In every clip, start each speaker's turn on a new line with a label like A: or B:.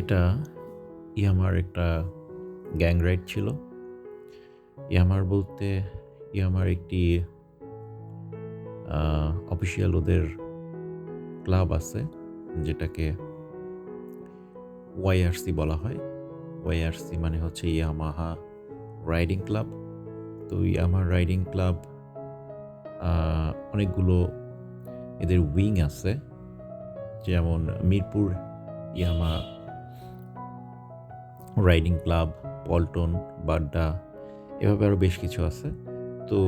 A: এটা ইয়ামার একটা gang ride ছিল। ইয়ামার বলতে ইয়ামার একটি অফিসিয়াল ওদের ক্লাব আছে, যেটাকে ওয়াইআরসি বলা হয়। ওয়াইআরসি মানে হচ্ছে ইয়ামাহা রাইডিং ক্লাব। তো ইয়ামার রাইডিং ক্লাব অনেকগুলো এদের উইং আছে, যেমন Mirpur Yamaha riding club Paltan Badda এভাবে আরও বেশ কিছু আছে। তো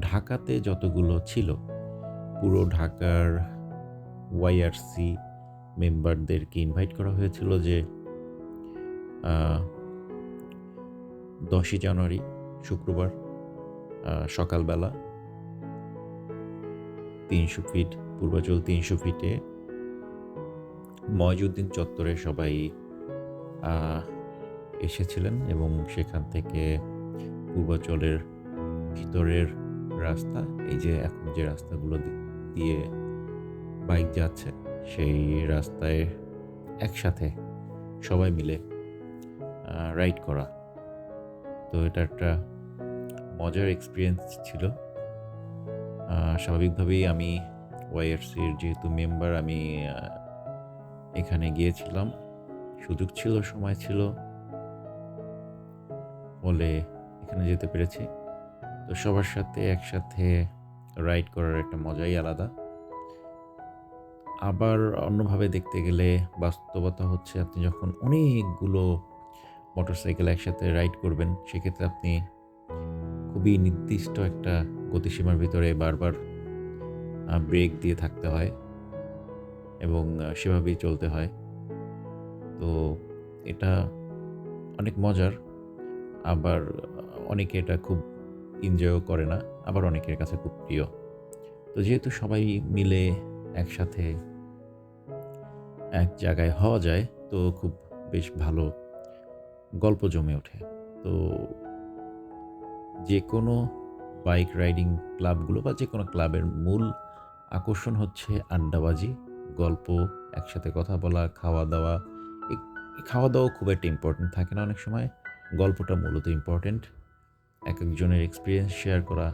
A: ঢাকাতে যতগুলো ছিল, পুরো ঢাকার ওয়াইআরসি মেম্বারদেরকে ইনভাইট করা হয়েছিল যে দশই জানুয়ারি, শুক্রবার সকালবেলা তিনশো ফিট, পূর্বাচল তিনশো ফিটে ময়জুদ্দিন চত্বরে সবাই এসেছিলেন এবং সেখান থেকে পূর্বাচলের ভিতরের রাস্তা, এই যে এখন যে রাস্তাগুলো দিয়ে বাইক যাচ্ছে, সেই রাস্তায় একসাথে সবাই মিলে রাইড করা। তো এটা একটা মজার এক্সপিরিয়েন্স ছিল। স্বাভাবিকভাবেই আমি ওয়াইআরসির যেহেতু মেম্বার আমি এখানে গিয়েছিলাম। সুযোগ ছিল, সময় ছিল। বলে এখানে যেতে পেরেছি। তো সবার সাথে একসাথে রাইড করার একটা মজাই আলাদা। আবার অন্যভাবে দেখতে গেলে বাস্তবতা হচ্ছে আপনি যখন অনেকগুলো মোটরসাইকেল একসাথে রাইড করবেন, সেক্ষেত্রে আপনি খুবই নির্দিষ্ট একটা গতিসীমার ভিতরে বারবার ব্রেক দিয়ে থাকতে হয় এবং সেভাবেই চলতে হয়। তো এটা অনেক মজার। আবার অনেকে এটা খুব এনজয়ও করে না, আবার অনেকের কাছে খুব প্রিয়। তো যেহেতু সবাই মিলে একসাথে এক জায়গায় হওয়া যায়, তো খুব বেশ ভালো গল্প জমে ওঠে। তো যে কোনো বাইক রাইডিং ক্লাবগুলো বা যে কোনো ক্লাবের মূল আকর্ষণ হচ্ছে আড্ডাবাজি, গল্প, একসাথে কথা বলা, খাওয়া দাওয়া। খাওয়া দাওয়া খুব একটা ইম্পর্টেন্ট থাকে না অনেক সময়। গল্পটা মূলত ইম্পর্টেন্ট এক একজনের এক্সপিরিয়েন্স শেয়ার করা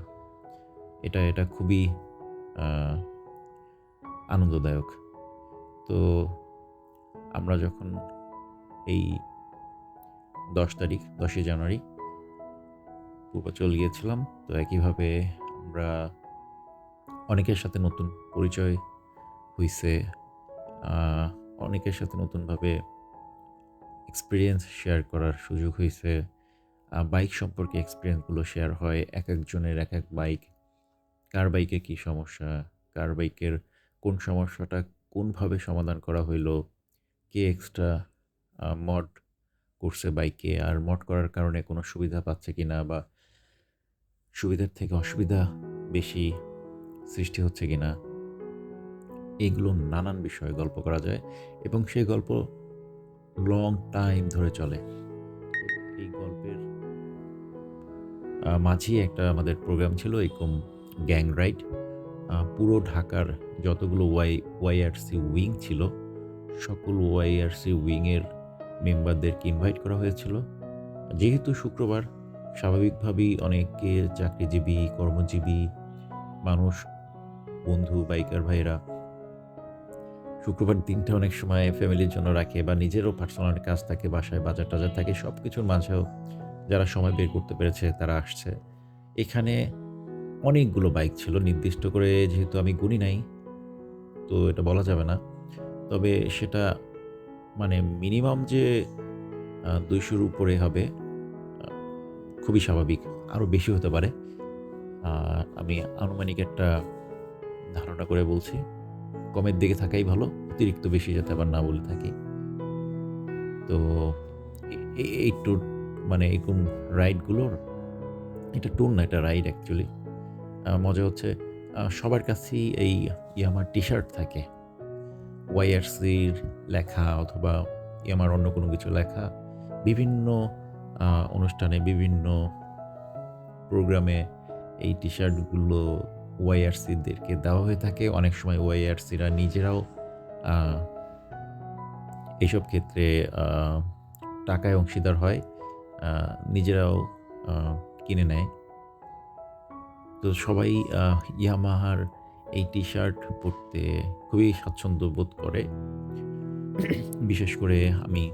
A: এটা এটা খুবই আনন্দদায়ক। তো আমরা যখন এই দশ তারিখ দশই জানুয়ারি পূর্বাচল গিয়েছিলাম তো একইভাবে আমরা অনেকের সাথে নতুন পরিচয় আহ, অনেকের সাথে নতুনভাবে এক্সপিরিয়েন্স শেয়ার করার সুযোগ হয়েছে বাইক সম্পর্কে এক্সপিরিয়েন্সগুলো শেয়ার হয়, এক একজনের এক এক বাইক কার বাইকে কী সমস্যা? কার বাইকের কোন সমস্যাটা কোনভাবে সমাধান করা হইল? কে এক্সট্রা মড করছে বাইকে আর মড করার কারণে কোনো সুবিধা পাচ্ছে কি না বা সুবিধার থেকে অসুবিধা বেশি সৃষ্টি হচ্ছে কি না এগুলো নানান বিষয়ে গল্প করা যায় এবং সেই গল্প লং টাইম ধরে চলে। এই গল্পের মাঝেই একটা আমাদের প্রোগ্রাম ছিল, এরকম গ্যাং রাইড পুরো ঢাকার যতগুলো ওয়াই ওয়াইআরসি উইং ছিল, সকল ওয়াইআরসি উইংয়ের মেম্বারদেরকে ইনভাইট করা হয়েছিল। যেহেতু শুক্রবার, স্বাভাবিকভাবেই অনেকে চাকরিজীবী, কর্মজীবী, মানুষ, বন্ধু বাইকার ভাইরা শুক্রবার দিনটা অনেক সময় ফ্যামিলির জন্য রাখে বা নিজেরও পার্সোনাল কাজ থাকে, বাসায় বাজার টাজার থাকে সব কিছুর মাঝেও যারা সময় বের করতে পেরেছে তারা আসছে। এখানে অনেকগুলো বাইক ছিল, নির্দিষ্ট করে যেহেতু আমি গুনি নাই, তো এটা বলা যাবে না। তবে সেটা মানে মিনিমাম যে দুইশোর উপরে হবে খুবই স্বাভাবিক আরও বেশি হতে পারে। আমি আনুমানিক একটা ধারণা করে বলছি। কমের দিকে থাকাই ভালো, অতিরিক্ত বেশি যাতে আবার না বলে থাকি। তো এই ট্যুর মানে এরকম রাইডগুলোর এটা ট্যুর না এটা রাইড অ্যাকচুয়ালি মজা হচ্ছে সবার কাছেই এই ইয়ামার টি শার্ট থাকে ওয়াইআরসির লেখা অথবা ইয়ামার অন্য কোনো কিছু লেখা। বিভিন্ন অনুষ্ঠানে বিভিন্ন প্রোগ্রামে এই টি শার্টগুলো ওয়াইআরসিদেরকে দেওয়া হয়ে থাকে অনেক সময় ওয়াইআরসিরা নিজেরাও এইসব ক্ষেত্রে টাকায় অংশীদার হয়। নিজেরাও কিনে নেয়। তো সবাই ইয়ামাহার এই টি-শার্ট পরতে খুবই স্বাচ্ছন্দ্য বোধ করে। বিশেষ করে আমি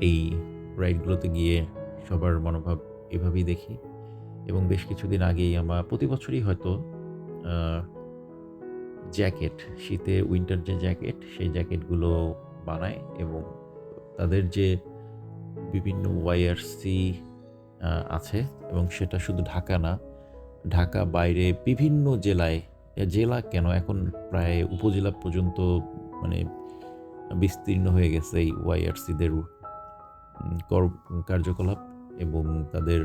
A: এই রাইডগুলোতে গিয়ে সবার মনোভাব এভাবেই দেখি এবং বেশ কিছুদিন আগেই আমার প্রতি বছরই হয়তো জ্যাকেট, শীতে উইন্টার যে জ্যাকেট, সেই জ্যাকেটগুলো বানায় এবং তাদের যে বিভিন্ন ওয়াইআরসি আছে এবং সেটা শুধু ঢাকা না, ঢাকা বাইরে বিভিন্ন জেলায়, জেলা কেন? এখন প্রায় উপজেলা পর্যন্ত মানে বিস্তীর্ণ হয়ে গেছে এই ওয়াইআরসিদের কার্যকলাপ এবং তাদের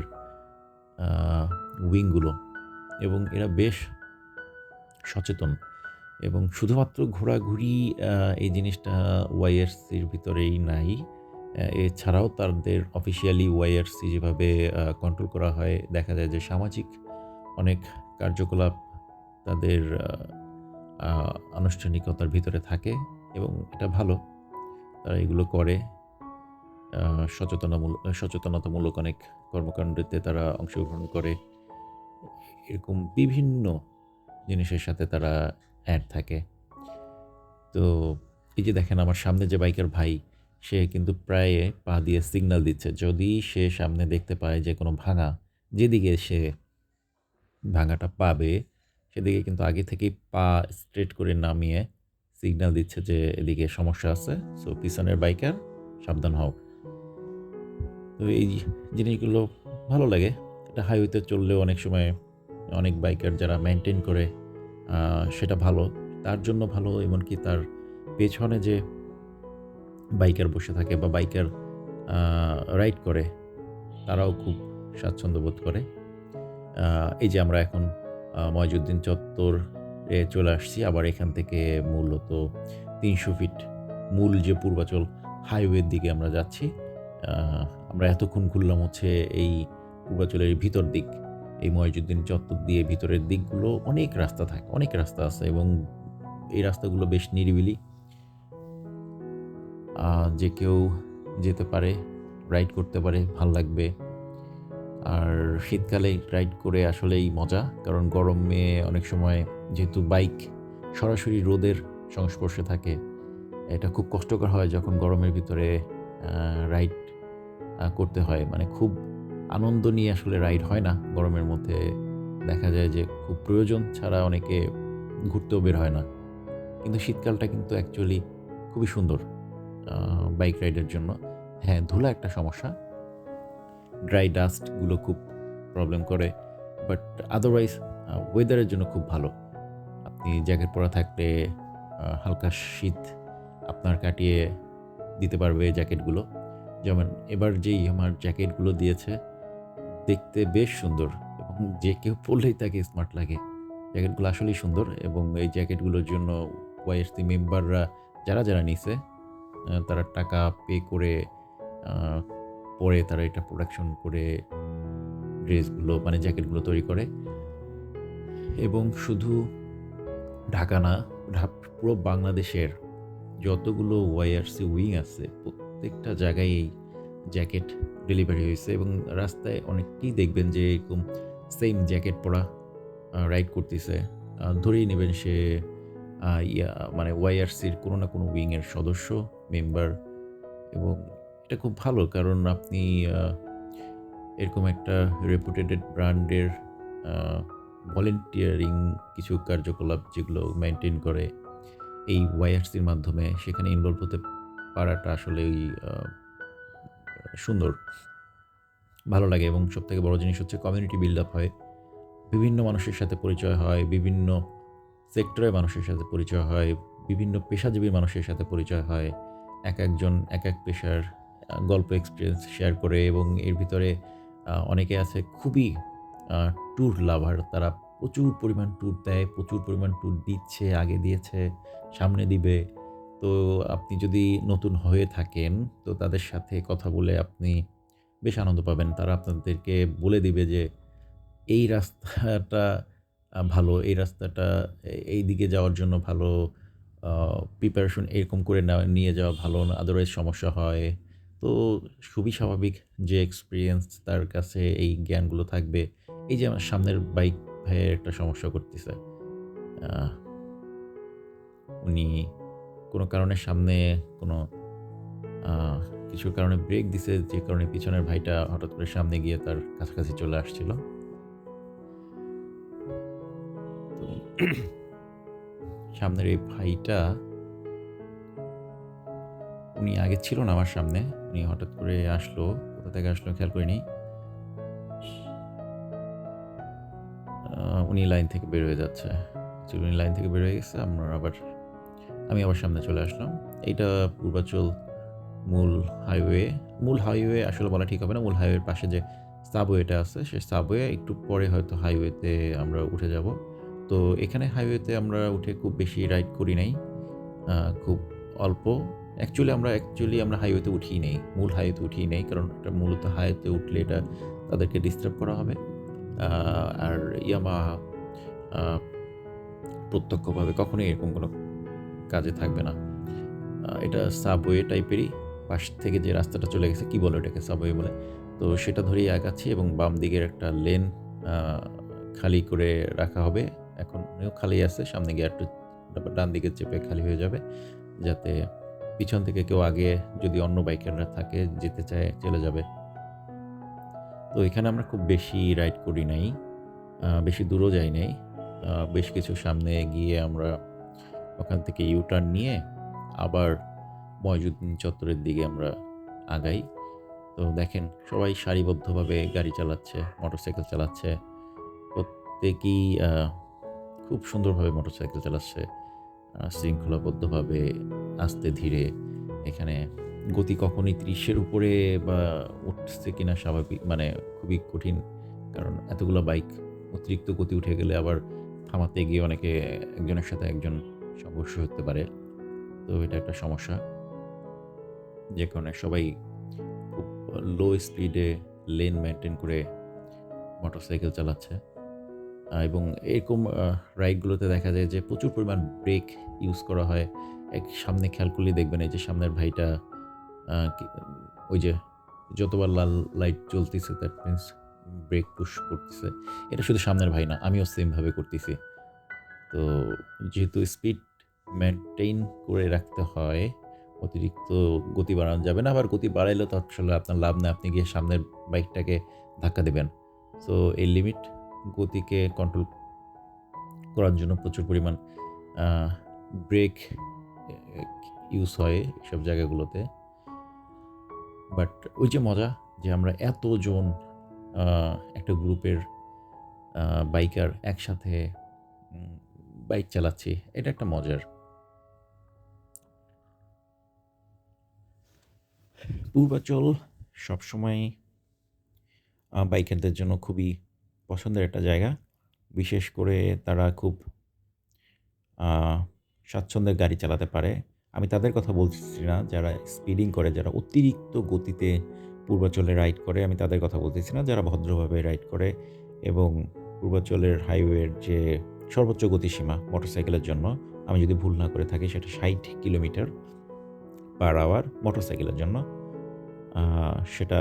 A: উইংগুলো এবং এরা বেশ সচেতন এবং শুধুমাত্র ঘোরাঘুরি এই জিনিসটা ওয়াইআরসির ভিতরেই নাই। এছাড়াও তাদের অফিসিয়ালি ওয়াইআরসি যেভাবে কন্ট্রোল করা হয়, দেখা যায় যে সামাজিক অনেক কার্যকলাপ তাদের আনুষ্ঠানিকতার ভিতরে থাকে এবং এটা ভালো। তারা এগুলো করে। আ সচেতনামূল সচেতনতামূলক অনেক কর্মকাণ্ডেতে তারা অংশগ্রহণ করে। এরকম বিভিন্ন জিনিসের সাথে তারা অ্যাড থাকে। তো এই যে দেখেন আমার সামনে যে বাইকার ভাই, সে কিন্তু প্রায় পা দিয়ে সিগন্যাল দিচ্ছে। যদি সে সামনে দেখতে পায় যে কোনো ভাঙা, যেদিকে সে ভাঙাটা পাবে, সেদিকে কিন্তু আগে থেকেই পা স্ট্রেট করে নামিয়ে সিগন্যাল দিচ্ছে যে এদিকে সমস্যা আছে। সো পিছনের বাইকার সাবধান হও। তো এই জিনিসগুলো ভালো লাগে। এটা হাইওয়েতে চললেও অনেক সময় অনেক বাইকার যারা মেনটেন করে সেটা ভালো। তার জন্য ভালো এমনকি তার পেছনে যে বাইকার বসে থাকে বা বাইকার রাইড করে, তারাও খুব স্বাচ্ছন্দ্য বোধ করে। এই যে আমরা এখন ময়জুদ্দিন চত্বরে চলে আসছি। আবার এখান থেকে মূলত ৩০০ ফিট মূল যে পূর্বাচল হাইওয়ের দিকে আমরা যাচ্ছি। আমরা এতক্ষণ ঘুরলাম হচ্ছে এই পূর্বাচলের ভিতর দিক। এই ময়জুদ্দিন চত্বর দিয়ে ভিতরের দিকগুলো অনেক রাস্তা থাকে, অনেক রাস্তা আছে এবং এই রাস্তাগুলো বেশ নিরিবিলি। যে কেউ যেতে পারে, রাইড করতে পারে, ভালো লাগবে। আর শীতকালে রাইড করে আসলেই মজা। কারণ গরমে অনেক সময় যেহেতু বাইক সরাসরি রোদের সংস্পর্শে থাকে, এটা খুব কষ্টকর হয় যখন গরমের ভিতরে রাইড করতে হয়। মানে খুব আনন্দ নিয়ে আসলে রাইড হয় না গরমের মধ্যে। দেখা যায় যে খুব প্রয়োজন ছাড়া অনেকে ঘুরতেও বের হয় না। কিন্তু শীতকালটা কিন্তু অ্যাকচুয়ালি খুবই সুন্দর বাইক রাইডের জন্য। হ্যাঁ, ধুলা একটা সমস্যা। ড্রাই ডাস্টগুলো খুব প্রবলেম করে। বাট আদারওয়াইজ ওয়েদারের জন্য খুব ভালো। আপনি জ্যাকেট পরা থাকলে হালকা শীত আপনার কাটিয়ে দিতে পারবে জ্যাকেটগুলো। যেমন এবার যেই আমার জ্যাকেটগুলো দিয়েছে, দেখতে বেশ সুন্দর এবং যে কেউ পড়লেই তাকে স্মার্ট লাগে। জ্যাকেটগুলো আসলেই সুন্দর এবং এই জ্যাকেটগুলোর জন্য ওয়াইআরসি মেম্বাররা যারা, যারা নিছে, তারা টাকা পে করে পরে তারা এটা প্রোডাকশন করে ড্রেসগুলো মানে জ্যাকেটগুলো তৈরি করে। এবং শুধু ঢাকা না, পুরো বাংলাদেশের যতগুলো ওয়াইআরসি উইং আছে, প্রত্যেকটা জায়গায় এই জ্যাকেট ডেলিভারি হয়েছে এবং রাস্তায় অনেককেই দেখবেন যে এরকম সেইম জ্যাকেট পরা রাইড করতেছে। ধরেই নিবেন সে ইয়া মানে ওয়াইআরসির কোনো না কোনো উইংয়ের সদস্য, মেম্বার এবং এটা খুব ভালো কারণ আপনি এরকম একটা রেপুটেডেড ব্র্যান্ডের ভলান্টিয়ারিং কিছু কার্যকলাপ যেগুলো মেনটেন করে এই ওয়াইআরসির মাধ্যমে সেখানে ইনভলভ হতে পারাটা আসলেই সুন্দর। ভালো লাগে এবং সবথেকে বড় জিনিস হচ্ছে কমিউনিটি বিল্ড আপ হয়। বিভিন্ন মানুষের সাথে পরিচয় হয়, বিভিন্ন সেক্টরের মানুষের সাথে পরিচয় হয়, বিভিন্ন পেশাজীবী মানুষের সাথে পরিচয় হয়। এক একজন এক এক পেশার গল্প এক্সপেরিয়েন্স শেয়ার করে এবং এর ভিতরে অনেকে আছে খুবই ট্যুর লাভার। তারা প্রচুর পরিমাণ ট্যুর দেয়, প্রচুর পরিমাণ ট্যুর দিচ্ছে, আগে দিয়েছে, সামনে দিবে। তো আপনি যদি নতুন হয়ে থাকেন, তো তাদের সাথে কথা বলে আপনি বেশ আনন্দ পাবেন। তারা আপনাদেরকে বলে দিবে যে এই রাস্তাটা ভালো, এই রাস্তাটা এই দিকে যাওয়ার জন্য ভালো। প্রিপারেশন এরকম করে নিয়ে যাওয়া ভালো না আদারওয়াইজ সমস্যা হয় তো খুবই স্বাভাবিক যে এক্সপিরিয়েন্স তার কাছে এই জ্ঞানগুলো থাকবে এই যে আমার সামনের বাইক ভাইয়ের একটা সমস্যা করতেছে উনি কোনো কারণে সামনে কোনো কিছুর কারণে ব্রেক দিছে, যে কারণে পিছনের ভাইটা হঠাৎ করে সামনে গিয়ে তার কাছাকাছি চলে আসছিল। তো সামনের এই ভাইটা, উনি আগে ছিল না আমার সামনে, উনি হঠাৎ করে আসলো, কোথা থেকে আসলো খেয়াল করিনি। উনি লাইন থেকে বের হয়ে যাচ্ছে। উনি লাইন থেকে বের হয়ে গেছে, আমরা আবার আমি আবার সামনে চলে আসলাম। এইটা পূর্বাচল মূল হাইওয়ে। মূল হাইওয়ে আসলে বলা ঠিক হবে না। মূল হাইওয়ের পাশে যে সাবওয়েটা আছে সেই সাবওয়ে একটু পরে হয়তো হাইওয়েতে আমরা উঠে যাব। তো এখানে হাইওয়েতে আমরা উঠে খুব বেশি রাইড করি নাই। খুব অল্প। অ্যাকচুয়ালি আমরা অ্যাকচুয়ালি আমরা হাইওয়েতে উঠিই নেই। মূল হাইওয়েতে উঠিই নেই, কারণ এটা মূলত হাইওয়েতে উঠলে এটা তাদেরকে ডিস্টার্ব করা হবে। আর ইয়ামা প্রত্যক্ষভাবে কখনোই এরকম কোনো কাজে থাকবে না। এটা সাবওয়ে টাইপেরই পাশ থেকে যে রাস্তাটা চলে গেছে, কি বলে এটাকে সাবওয়ে বলে? তো সেটা ধরেই আগাচ্ছি এবং বাম দিকের একটা লেন খালি করে রাখা হবে। এখন খালি আছে, সামনে গিয়ে একটু ডান দিকে চেপে খালি হয়ে যাবে, যাতে পিছন থেকে কেউ আগে যদি অন্য বাইকাররা থাকে, যেতে চায়, চলে যাবে। তো এখানে আমরা খুব বেশি রাইড করি নাই বেশি দূরও যাই নাই বেশ কিছু সামনে গিয়ে আমরা ওখান থেকে ইউটার্ন নিয়ে আবার ময়জুদ্দিন চত্বরের দিকে আমরা আগাই। তো দেখেন, সবাই সারিবদ্ধভাবে গাড়ি চালাচ্ছে মোটরসাইকেল চালাচ্ছে। প্রত্যেকেই খুব সুন্দরভাবে মোটরসাইকেল চালাচ্ছে। শৃঙ্খলাবদ্ধভাবে আস্তে ধীরে এখানে গতি কখনই ত্রিশের উপরে বা উঠছে কিনা স্বাভাবিক মানে খুবই কঠিন। কারণ এতগুলো বাইক অতিরিক্ত গতি উঠে গেলে আবার থামাতে গিয়ে অনেকে একজনের সাথে একজন সংঘর্ষ হতে পারে। তো এটা একটা সমস্যা। যে কারণে সবাই খুব লো স্পিডে লেন মেনটেন করে মোটরসাইকেল চালাচ্ছে। এবং এরকম রাইডগুলোতে দেখা যায় যে প্রচুর পরিমাণ ব্রেক ইউজ করা হয়। এক সামনে খেয়াল করলে দেখবেন এই যে সামনের ভাইটা ওই যে যতবার লাল লাইট জ্বলতেছে দ্যাট মিনস ব্রেক পুশ করতেছে। এটা শুধু সামনের ভাই না, আমিও সেমভাবে করতেছি। তো যেহেতু স্পিড মেনটেন করে রাখতে হয়, অতিরিক্ত গতি বাড়ানো যাবে না, আবার গতি বাড়াইলেও তো আসলে আপনার লাভ নেই, আপনি গিয়ে সামনের বাইকটাকে ধাক্কা দেবেন। সো এই লিমিট গতিকে কন্ট্রোল করার জন্য প্রচুর পরিমাণ ব্রেক ইউজ হয় সব জায়গাগুলোতে। বাট ওই যে মজা যে আমরা এতজন একটা গ্রুপের বাইকার একসাথে বাইক চালাচ্ছি, এটা একটা মজার। পূর্বাচল সবসময় বাইকারদের জন্য খুবই পছন্দের একটা জায়গা। বিশেষ করে তারা খুব স্বাচ্ছন্দ্যে গাড়ি চালাতে পারে। আমি তাদের কথা বলছি না, যারা স্পিডিং করে, যারা অতিরিক্ত গতিতে পূর্বাচলে রাইড করে, আমি তাদের কথা বলতেছি না, যারা ভদ্রভাবে রাইড করে। এবং পূর্বাচলের হাইওয়ের যে সর্বোচ্চ গতিসীমা মোটরসাইকেলের জন্য। আমি যদি ভুল না করে থাকি, সেটা ষাট কিলোমিটার পার আওয়ার মোটরসাইকেলের জন্য। সেটা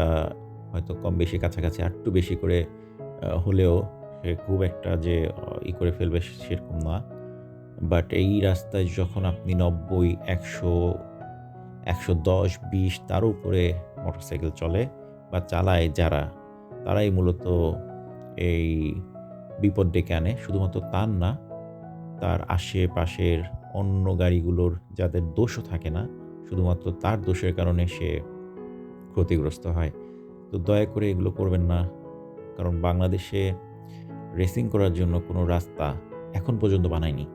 A: হয়তো কম বেশি কাছাকাছি একটু বেশি করে হলেও সে খুব একটা যে ই করে ফেলবে সেরকম না। বাট এই রাস্তায় যখন আপনি নব্বই, একশো একশো দশ, বিশ, তার উপরে মোটরসাইকেল চলে বা চালায় যারা, তারাই মূলত এই বিপদ ডেকে আনে। শুধুমাত্র তার না, তার আশেপাশের অন্য গাড়িগুলোর যাদের দোষও থাকে না, শুধুমাত্র তার দোষের কারণে সে ক্ষতিগ্রস্ত হয়। তো দয়া করে এগুলো করবেন না, কারণ বাংলাদেশে রেসিং করার জন্য কোনো রাস্তা এখন পর্যন্ত বানায়নি।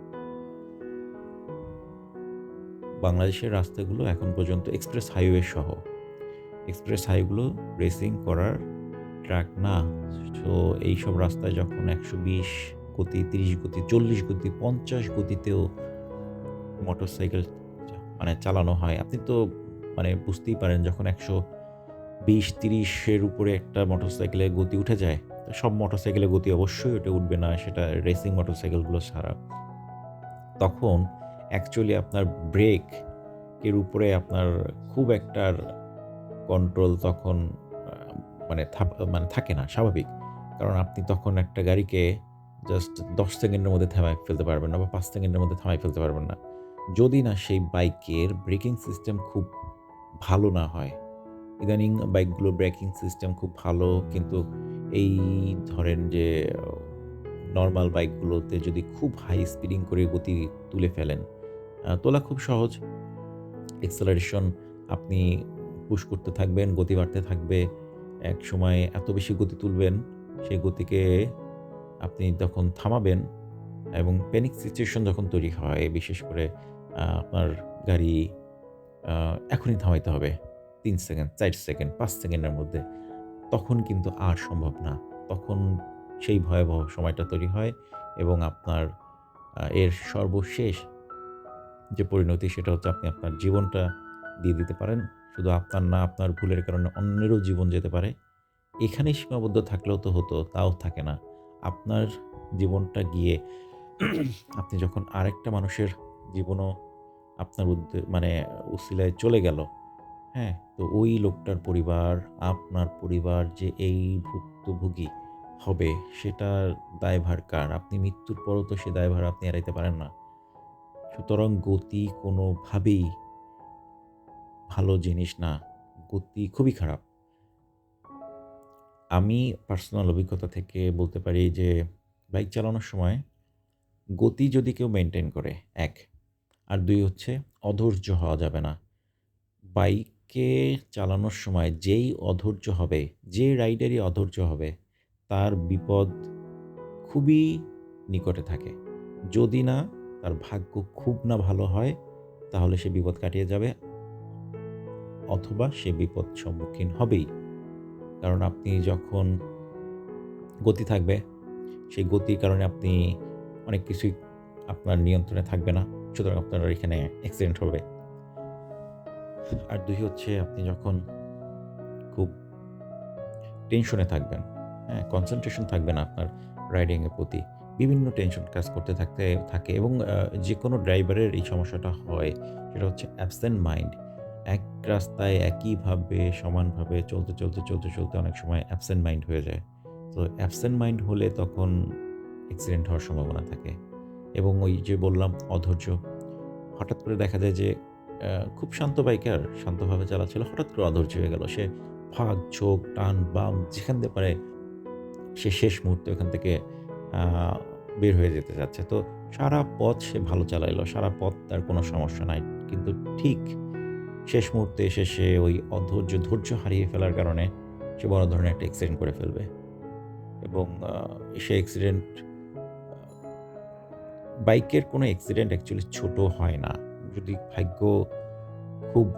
A: বাংলাদেশের রাস্তাগুলো এখন পর্যন্ত এক্সপ্রেস হাইওয়ে সহ। এক্সপ্রেস হাইগুলো রেসিং করার ট্র্যাক না, তো এইসব রাস্তায় যখন একশো বিশ গতি, তিরিশ গতি, চল্লিশ গতি, পঞ্চাশ গতিতেও মোটরসাইকেল মানে চালানো হয়। আপনি তো মানে বুঝতেই পারেন যখন একশো বিশ, তিরিশের উপরে একটা মোটরসাইকেলের গতি উঠে যায় সব মোটরসাইকেলের গতি অবশ্যই ওটা উঠবে না, সেটা রেসিং মোটরসাইকেলগুলো ছাড়া। তখন অ্যাকচুয়ালি আপনার ব্রেক এর উপরে আপনার খুব একটা কন্ট্রোল তখন মানে মানে থাকে না স্বাভাবিক। কারণ আপনি তখন একটা গাড়িকে জাস্ট ১০ সেকেন্ডের মধ্যে থামায় ফেলতে পারবেন না বা পাঁচ সেকেন্ডের মধ্যে থামায় ফেলতে পারবেন না। যদি না সেই বাইকের ব্রেকিং সিস্টেম খুব ভালো না হয়। ইদানিং বাইকগুলোর ব্রেকিং সিস্টেম খুব ভালো কিন্তু এই ধরেন যে নর্মাল বাইকগুলোতে যদি খুব হাই স্পিডিং করে গতি তুলে ফেলেন, তোলা খুব সহজ। অ্যাক্সেলারেশন আপনি পুশ করতে থাকবেন, গতি বাড়তে থাকবে। একসময় এত বেশি গতি তুলবেন, সেই গতিকে আপনি তখন থামাবেন এবং প্যানিক সিচুয়েশন যখন তৈরি হয়, বিশেষ করে আপনার গাড়ি এখনই থামাইতে হবে। তিন সেকেন্ড, চার সেকেন্ড, পাঁচ সেকেন্ডের মধ্যে। তখন কিন্তু আর সম্ভব না। তখন সেই ভয়াবহ সময়টা তৈরি হয় এবং আপনার এর সর্বশেষ যে পরিণতি সেটা হচ্ছে আপনি আপনার জীবনটা দিয়ে দিতে পারেন। শুধু আপনার না, আপনার ভুলের কারণে অন্যেরও জীবন যেতে পারে। এখানেই সীমাবদ্ধ থাকলেও তো হতো, তাও থাকে না। আপনার জীবনটা গিয়ে আপনি যখন আরেকটা মানুষের জীবনও আপনার মানে উসিলায় চলে গেল, হ্যাঁ? তো ওই লোকটার পরিবার, আপনার পরিবার যে এই ভুক্তভোগী হবে সেটার দায়ভার কার? আপনি মৃত্যুর পরও তো সে দায়ভার আপনি এড়াইতে পারেন না। সুতরাং গতি কোনোভাবেই ভালো জিনিস না। গতি খুবই খারাপ। আমি পার্সোনাল অভিজ্ঞতা থেকে বলতে পারি যে বাইক চালানোর সময় গতি যদি কেউ মেনটেন করে এক আর দুই হচ্ছে অধৈর্য হওয়া যাবে না। বাইকে চালানোর সময় যেই অধৈর্য হবে, যে রাইডারই অধৈর্য হবে তার বিপদ খুবই নিকটে থাকে। যদি না তার ভাগ্য খুব না ভালো হয় তাহলে সে বিপদ কাটিয়ে যাবে। অথবা সে বিপদ সম্মুখীন হবেই। কারণ আপনি যখন গতি থাকবে, সেই গতির কারণে আপনি অনেক কিছুই আপনার নিয়ন্ত্রণে থাকবে না। সুতরাং আপনার এখানে অ্যাক্সিডেন্ট হবে। আর দুই হচ্ছে আপনি যখন খুব টেনশনে থাকবেন, হ্যাঁ? কনসেনট্রেশন থাকবে না আপনার রাইডিংয়ের প্রতি। বিভিন্ন টেনশন কাজ করতে থাকতে থাকে এবং যে কোনো ড্রাইভারের এই সমস্যাটা হয় সেটা হচ্ছে অ্যাবসেন্ট মাইন্ড। এক রাস্তায় একইভাবে সমানভাবে চলতে, চলতে, চলতে, চলতে অনেক সময় অ্যাবসেন্ট মাইন্ড হয়ে যায়। তো অ্যাবসেন্ট মাইন্ড হলে তখন অ্যাক্সিডেন্ট হওয়ার সম্ভাবনা থাকে। এবং ওই যে বললাম অধৈর্য। হঠাৎ করে দেখা যায় যে খুব শান্ত বাইকার, শান্তভাবে চালাচ্ছিল। হঠাৎ করে অধৈর্য হয়ে গেল। সে ফাঁক, ঝোঁক, টান, বাম যেখান দিয়ে পারে সে শেষ মুহূর্তে ওখান থেকে বের হয়ে যেতে চাচ্ছে। তো সারা পথ সে ভালো চালাইলো। সারা পথ তার কোনো সমস্যা নাই। কিন্তু ঠিক শেষ মুহূর্তে এসে সে ওই অধৈর্য, ধৈর্য হারিয়ে ফেলার কারণে সে বড় ধরনের একটা অ্যাক্সিডেন্ট করে ফেলবে। এবং সে অ্যাক্সিডেন্ট বাইকের কোনো অ্যাক্সিডেন্ট অ্যাকচুয়ালি ছোট হয় না। যদি ভাগ্য খুব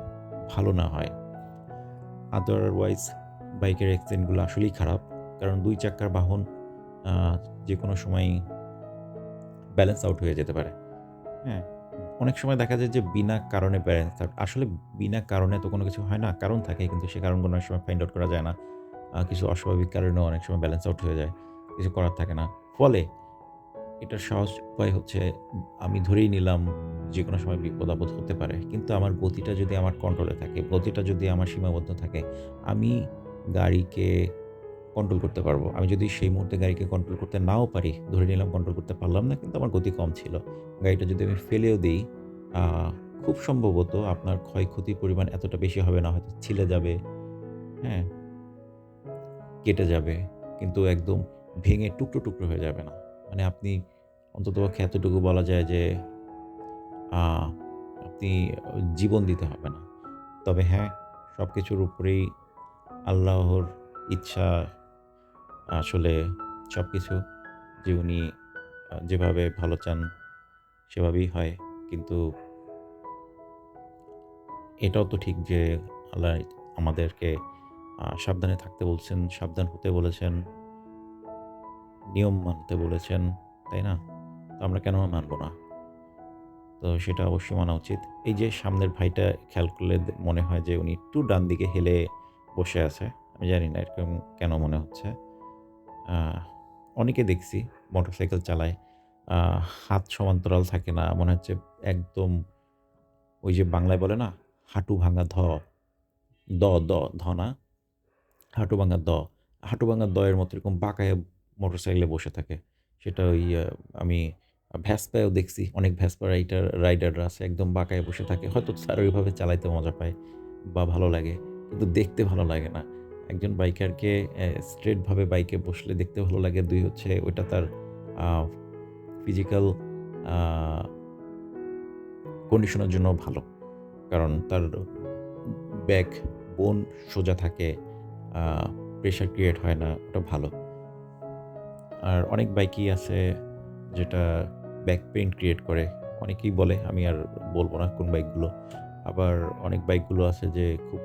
A: ভালো না হয়। আদারওয়াইজ বাইকের অ্যাক্সিডেন্টগুলো আসলেই খারাপ। কারণ দুই চাক্কার বাহন যে কোনো সময়ই ব্যালেন্স আউট হয়ে যেতে পারে। হ্যাঁ? অনেক সময় দেখা যায় যে বিনা কারণে আউট। আসলে বিনা কারণে তো কোনো কিছু হয় না। কারণ থাকে কিন্তু সে কারণগুলো অনেক সময় ফাইন্ড আউট করা যায় না। কিছু অস্বাভাবিক কারণেও অনেক সময় ব্যালেন্স আউট হয়ে যায়। কিছু করার থাকে না। ফলে এটার সহজ উপায় হচ্ছে আমি ধরেই নিলাম যে কোনো সময় বিপদ-আপদ হতে পারে। কিন্তু আমার গতিটা যদি আমার কন্ট্রোলে থাকে, গতিটা যদি আমার সীমাবদ্ধ থাকে, আমি গাড়িকে কন্ট্রোল করতে পারব। আমি যদি সেই মুহূর্তে গাড়িকে কন্ট্রোল করতে নাও পারি, ধরে নিলাম কন্ট্রোল করতে পারলাম না কিন্তু আমার গতি কম ছিল। গাড়িটা যদি আমি ফেলেও দিই খুব সম্ভবত আপনার ক্ষয়ক্ষতির পরিমাণ এতটা বেশি হবে না। হয়তো ছিলে যাবে, হ্যাঁ? কেটে যাবে। কিন্তু একদম ভেঙে টুকরো, টুকরো হয়ে যাবে না। মানে আপনি অন্ততপক্ষে এতটুকু বলা যায় যে আপনি জীবন দিতে হবে না। তবে হ্যাঁ, সব কিছুর উপরেই আল্লাহর ইচ্ছা আসলে সব কিছু যে উনি যেভাবে ভালো চান সেভাবেই হয়। কিন্তু এটাও তো ঠিক যে আল্লাহ আমাদেরকে সাবধানে থাকতে বলছেন, সাবধান হতে বলেছেন। নিয়ম মানতে বলেছেন, তাই না? তো আমরা কেন মানব না? তো সেটা অবশ্যই মানা উচিত। এই যে সামনের ভাইটা খেয়াল করলে মনে হয় যে উনি একটু ডান দিকে হেলে বসে আছে। আমি জানি না এরকম কেন মনে হচ্ছে। অনেকে দেখছি মোটরসাইকেল চালায়। হাত সমান্তরাল থাকে না। মনে হচ্ছে একদম ওই যে বাংলায় বলে না? হাঁটু ভাঙা ধ, দ, দ, ধ না? হাঁটু ভাঙা দ। হাঁটু ভাঙা দ-এর মতো এরকম বাঁকায়ে মোটরসাইকেলে বসে থাকে। সেটা ওই আমি আ ভেসপায়ও দেখছি। অনেক ভ্যাসপা রাইটার রাইডাররা আছে একদম বাঁকায়ে বসে থাকে। হয়তো তারা ওইভাবে চালাইতে মজা পায় বা ভালো লাগে। কিন্তু দেখতে ভালো লাগে না। একজন বাইকারকে স্ট্রেটভাবে বাইকে বসলে দেখতে ভালো লাগে। দুই হচ্ছে ওইটা তার ফিজিক্যাল কন্ডিশনের জন্য ভালো। কারণ তার ব্যাক বোন সোজা থাকে। প্রেশার ক্রিয়েট হয় না। ওটা ভালো। আর অনেক বাইকই আছে যেটা ব্যাক পেইন ক্রিয়েট করে। অনেকেই বলে, আমি আর বলব না কোন বাইকগুলো। আবার অনেক বাইকগুলো আছে যে খুব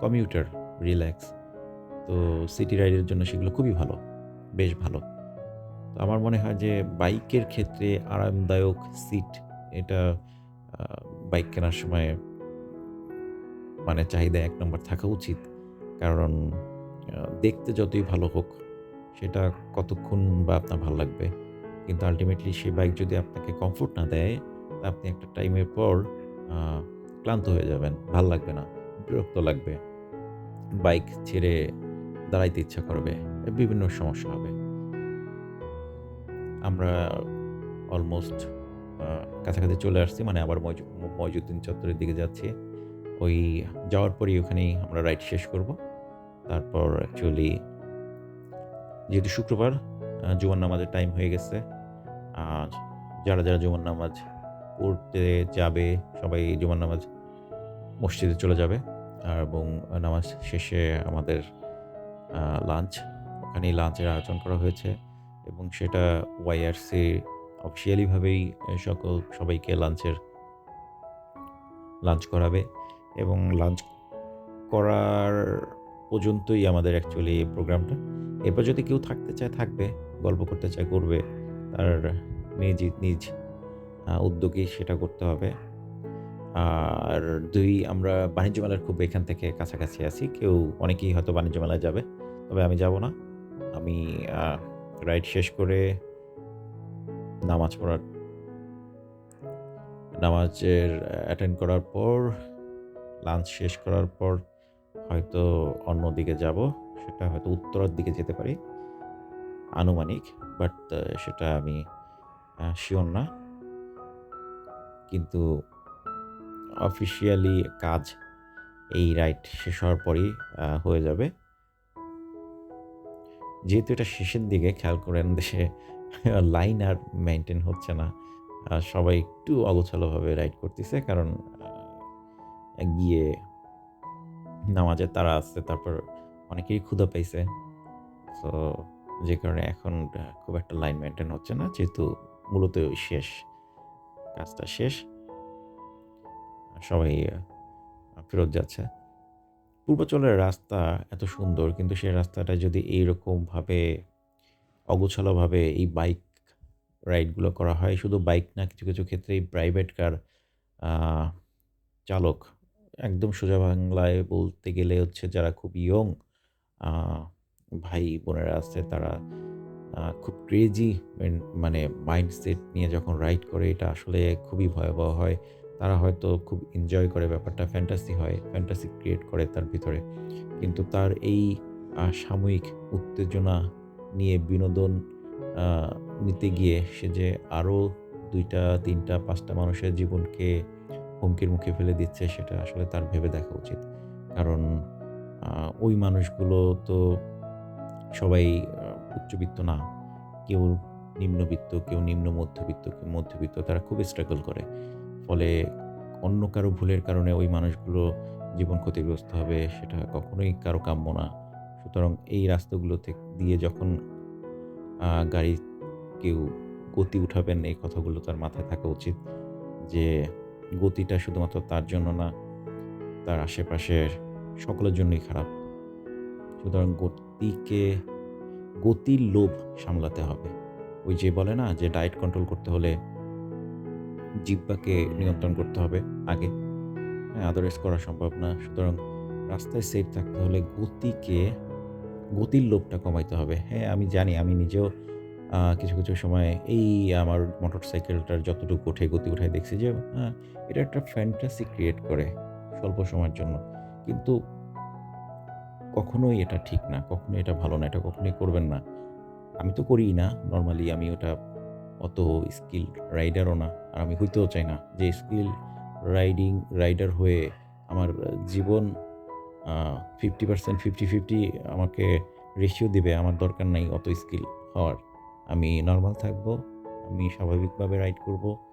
A: কমিউটার, রিল্যাক্স। তো সিটি রাইডের জন্য সেগুলো খুবই ভালো। বেশ ভালো। তো আমার মনে হয় যে বাইকের ক্ষেত্রে আরামদায়ক সিট এটা বাইক কেনার সময় মানে চাহিদা এক নম্বর থাকা উচিত। কারণ দেখতে যতই ভালো হোক, সেটা কতক্ষণ বা আপনার ভালো লাগবে। কিন্তু আল্টিমেটলি সেই বাইক যদি আপনাকে কমফোর্ট না দেয়, আপনি একটা টাইমের পর ক্লান্ত হয়ে যাবেন। ভালো লাগবে না। বিরক্ত লাগবে। বাইক ছেড়ে দাঁড়াইতে ইচ্ছা করবে। বিভিন্ন সমস্যা হবে। আমরা অলমোস্ট কাছাকাছি চলে আসছি। মানে আবার ময়জু মইজুদ্দিন চত্বরের দিকে যাচ্ছি। ওই যাওয়ার পরেই ওখানেই আমরা রাইড শেষ করব। তারপর অ্যাকচুয়ালি যেহেতু শুক্রবার জুমার নামাজের টাইম হয়ে গেছে। আর যারা, যারা জুমার নামাজ পড়তে যাবে, সবাই জুমার নামাজ মসজিদে চলে যাবে। এবং নামাজ শেষে আমাদের লাঞ্চ, ওখানেই লাঞ্চের আয়োজন করা হয়েছে এবং সেটা ওয়াইআরসি অফিসিয়ালি ভাবেই সকল সবাইকে লাঞ্চের লাঞ্চ করাবে এবং লাঞ্চ করার পর্যন্তই আমাদের অ্যাকচুয়ালি এই প্রোগ্রামটা। এরপর যদি কেউ থাকতে চায় থাকবে, গল্প করতে চায় করবে। তার নিজ নিজ উদ্যোগেই সেটা করতে হবে। আর দুই আমরা বাণিজ্য মেলার খুব এখান থেকে কাছাকাছি আছি। কেউ অনেকেই হয়তো বাণিজ্য মেলায় যাবে। তবে আমি যাব না। আমি রাইড শেষ করে নামাজ পড়ার নামাজের অ্যাটেন্ড করার পর, লাঞ্চ শেষ করার পর হয়তো অন্যদিকে যাব। সেটা হয়তো উত্তরার দিকে যেতে পারি। আনুমানিক। বাট সেটা আমি শিওর না। কিন্তু অফিসিয়ালি কাজ এই রাইড শেষ হওয়ার পরেই হয়ে যাবে। যেহেতু এটা শেষের দিকে, খেয়াল করেন দেশে লাইন আর মেনটেন হচ্ছে না। সবাই একটু অগোছালোভাবে রাইড করতেছে। কারণ গিয়ে নামাজের তারা আছে। তারপর অনেকেরই ক্ষুধা পাইছে। তো যে কারণে এখন খুব একটা লাইন মেনটেন হচ্ছে না। যেহেতু মূলত শেষ। কাজটা শেষ। সবাই ফেরত যাচ্ছে। পূর্বাচলের রাস্তা এত সুন্দর কিন্তু সেই রাস্তাটা যদি এইরকমভাবে অগোছালোভাবে এই বাইক রাইডগুলো করা হয়, শুধু বাইক না কিছু, কিছু ক্ষেত্রে এই প্রাইভেট কার চালক একদম সোজা বাংলায় বলতে গেলে হচ্ছে যারা খুব ইয়ং ভাই-বোনেরা আছে তারা খুব ক্রেজি মানে মাইন্ডসেট নিয়ে যখন রাইড করে এটা আসলে খুবই ভয়াবহ হয়। তারা হয়তো খুব এনজয় করে ব্যাপারটা ফ্যান্টাসি হয়। ফ্যান্টাসি ক্রিয়েট করে তার ভিতরে। কিন্তু তার এই সাময়িক উত্তেজনা নিয়ে বিনোদন নিতে গিয়ে সে যে আরও ২ টা, ৩ টা, ৫ টা মানুষের জীবনকে হুমকির মুখে ফেলে দিচ্ছে সেটা আসলে তার ভেবে দেখা উচিত। কারণ ওই মানুষগুলো তো সবাই উচ্চবিত্ত না। কেউ নিম্নবিত্ত, কেউ নিম্ন মধ্যবিত্ত, কেউ মধ্যবিত্ত। তারা খুব স্ট্রাগল করে। ফলে অন্য কারও ভুলের কারণে ওই মানুষগুলো জীবন ক্ষতিগ্রস্ত হবে সেটা কখনোই কারও কাম্য না। সুতরাং এই রাস্তাগুলো থেক দিয়ে যখন গাড়ি কেউ গতি উঠাবেন এই কথাগুলো তার মাথায় থাকা উচিত। যে গতিটা শুধুমাত্র তার জন্য না, তার আশেপাশের সকলের জন্যই খারাপ। সুতরাং গতিকে গতির লোভ সামলাতে হবে। ওই যে বলে না যে ডায়েট কন্ট্রোল করতে হলে জিহ্বাকে নিয়ন্ত্রণ করতে হবে আগে। হ্যাঁ, আদারওয়াইজ করা সম্ভব না। সুতরাং রাস্তায় সেফ থাকতে হলে গতিকে গতির লোভটা কমাইতে হবে। হ্যাঁ, আমি জানি আমি নিজেও কিছু, কিছু সময় এই আমার মোটর সাইকেলটার যতটুকু ওঠে গতি উঠায় দেখছি যে হ্যাঁ এটা একটা ফ্যান্টাসি ক্রিয়েট করে স্বল্প সময়ের জন্য। কিন্তু কখনোই এটা ঠিক না। কখনোই এটা ভালো না। এটা কখনোই করবেন না। আমি তো করিই না। নর্মালি আমি ওটা অত স্কিল রাইডারও না। আর আমি হইতেও চাই না। যে স্কিল রাইডিং, রাইডার হয়ে আমার জীবন, আ 50% 50-50 আমাকে রেশিও দেবে, আমার দরকার নাই অত স্কিল হওয়ার। আমি নর্মাল থাকব। আমি স্বাভাবিকভাবে রাইড করব।